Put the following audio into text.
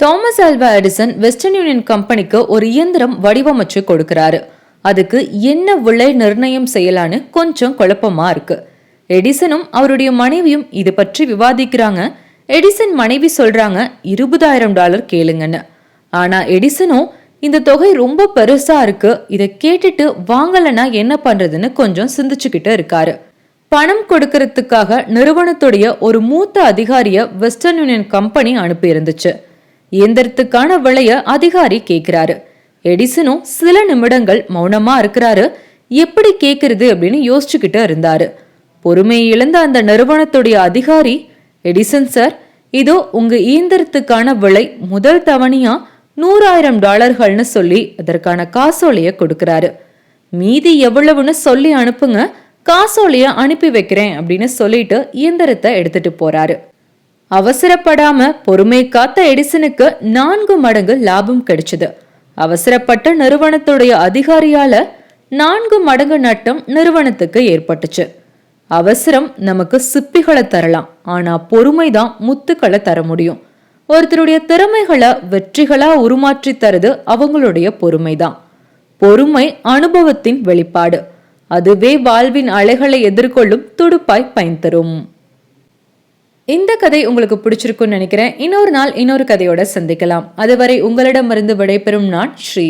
Thomas Alva Edison Western Union கம்பெனிக்கு ஒரு இயந்திரம் வடிவமைச்சு கொடுக்கிறாரு. அதுக்கு என்ன விலை நிர்ணயம் செய்யலான்னு கொஞ்சம் குழப்பமா இருக்கு. எடிசனும் அவருடைய மனைவியும் இது பற்றி விவாதிக்கிறாங்க. எடிசன் மனைவி சொல்றாங்க இருபதாயிரம் டாலர் கேளுங்கன்னு. ஆனா எடிசனும் இந்த தொகை ரொம்ப பெருசா இருக்கு இதை கேட்டுட்டு வாங்கலைன்னா என்ன பண்றதுன்னு கொஞ்சம் சிந்திச்சுக்கிட்டு இருக்காரு. பணம் கொடுக்கறதுக்காக நிறுவனத்துடைய ஒரு மூத்த அதிகாரிய வெஸ்டர்ன் யூனியன் கம்பெனி அனுப்பியிருந்துச்சு. இயந்திரத்துக்கான விலைய அதிகாரி கேட்கிறாரு எடிசனும் சில நிமிடங்கள் மௌனமா இருக்கிறாரு. எப்படி கேக்குறது அப்படின்னு யோசிச்சுக்கிட்டு இருந்தாரு. பொறுமையை இழந்த அந்த நிறுவனத்துடைய அதிகாரி எடிசன் சார் இதோ உங்க இயந்திரத்துக்கான விலை முதல் தவணையா நூறாயிரம் டாலர்கள்னு சொல்லி அதற்கான காசோலைய கொடுக்கறாரு. மீதி எவ்வளவுன்னு சொல்லி அனுப்புங்க. காசோலைய அனுப்பி வைக்கிறேன் அப்படின்னு சொல்லிட்டு இயந்திரத்தை எடுத்துட்டு போறாரு. அவசரப்படாம பொறுமை காத்த எடிசனுக்கு நான்கு மடங்கு லாபம் கிடைச்சது. அவசரப்பட்ட நிறுவனத்துடைய அதிகாரியால நான்கு மடங்கு நட்டம் நிறுவனத்துக்கு ஏற்பட்டுச்சு. அவசரம் நமக்கு சிப்பிகளை தரலாம். ஆனா பொறுமைதான் முத்துக்களை தர முடியும். ஒருத்தருடைய திறமைகளை வெற்றிகளா உருமாற்றி தருது அவங்களுடைய பொறுமைதான் பொறுமை அனுபவத்தின் வெளிப்பாடு. அதுவே வாழ்வின் அலைகளை எதிர்கொள்ளும் துடுப்பாய் பயன் தரும். இந்த கதை உங்களுக்கு பிடிச்சிருக்கும்னு நினைக்கிறேன். இன்னொரு நாள் இன்னொரு கதையோட சந்திக்கலாம். அதுவரை உங்களிடமிருந்து விடைபெறும் நான் ஸ்ரீ